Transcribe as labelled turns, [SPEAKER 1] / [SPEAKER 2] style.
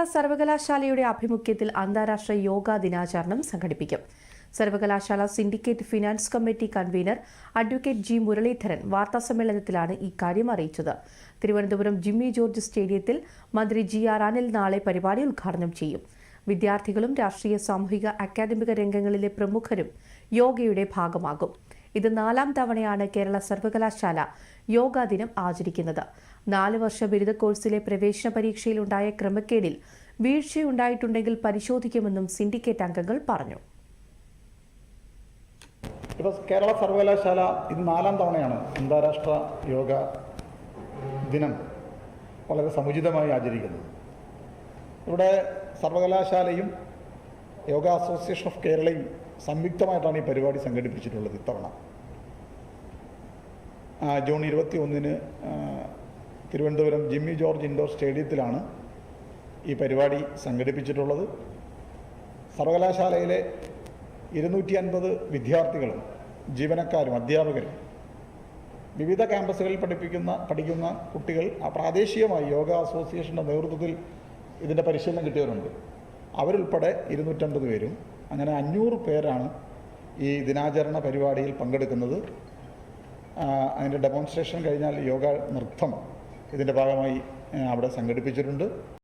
[SPEAKER 1] കേരള സർവകലാശാലയുടെ ആഭിമുഖ്യത്തിൽ അന്താരാഷ്ട്ര യോഗാ ദിനാചരണം സംഘടിപ്പിക്കും. സർവകലാശാല syndicate finance committee convener advocate G Muraleedharan വാർത്താസമ്മേളനത്തിലാണ് ഇക്കാര്യം അറിയിച്ചത്. തിരുവനന്തപുരം ജിമ്മി ജോർജ് സ്റ്റേഡിയത്തിൽ മന്ത്രി ജി ആർ അനിൽ നാളെ പരിപാടി ഉദ്ഘാടനം ചെയ്യും. വിദ്യാർത്ഥികളും രാഷ്ട്രീയ സാമൂഹിക അക്കാദമിക രംഗങ്ങളിലെ പ്രമുഖരും യോഗയുടെ ഭാഗമാകും. ഇത് നാലാം തവണയാണ് കേരള സർവകലാശാല യോഗാ ദിനം ആചരിക്കുന്നത്. നാല് വർഷ ബിരുദ കോഴ്സിലെ പ്രവേശന പരീക്ഷയിൽ ഉണ്ടായ ക്രമക്കേടിൽ വീഴ്ചയുണ്ടായിട്ടുണ്ടെങ്കിൽ പരിശോധിക്കുമെന്നും സിൻഡിക്കേറ്റ് അംഗങ്ങൾ പറഞ്ഞു.
[SPEAKER 2] ഇപ്പോൾ കേരള സർവകലാശാല ഇത് നാലാം തവണയാണ് അന്താരാഷ്ട്ര യോഗ ദിനം വളരെ സമുചിതമായി ആചരിക്കുന്നത്. ഇവിടെ സർവകലാശാലയും യോഗ അസോസിയേഷൻ ഓഫ് കേരളയും സംയുക്തമായിട്ടാണ് ഈ പരിപാടി സംഘടിപ്പിച്ചിട്ടുള്ളത് ഇത്തവണ. ജൂൺ ഇരുപത്തി ഒന്നിന് തിരുവനന്തപുരം ജിമ്മി ജോർജ് ഇൻഡോർ സ്റ്റേഡിയത്തിലാണ് ഈ പരിപാടി സംഘടിപ്പിച്ചിട്ടുള്ളത്. സർവകലാശാലയിലെ ഇരുന്നൂറ്റി അൻപത് വിദ്യാർത്ഥികളും ജീവനക്കാരും അധ്യാപകരും വിവിധ ക്യാമ്പസുകളിൽ പഠിപ്പിക്കുന്ന പഠിക്കുന്ന കുട്ടികൾ പ്രാദേശികമായി യോഗ അസോസിയേഷന്റെ നേതൃത്വത്തിൽ ഇതിന്റെ പരിശീലനം കിട്ടിയവരുണ്ട്. അവരുൾപ്പെടെ ഇരുന്നൂറ്റമ്പത് പേരും അങ്ങനെ അഞ്ഞൂറ് പേരാണ് ഈ ദിനാചരണ പരിപാടിയിൽ പങ്കെടുക്കുന്നത്. അതിന്റെ ഡെമോൺസ്ട്രേഷൻ കഴിഞ്ഞാൽ യോഗ നൃത്തം ഇതിന്റെ ഭാഗമായി അവിടെ സംഘടിപ്പിച്ചിട്ടുണ്ട്.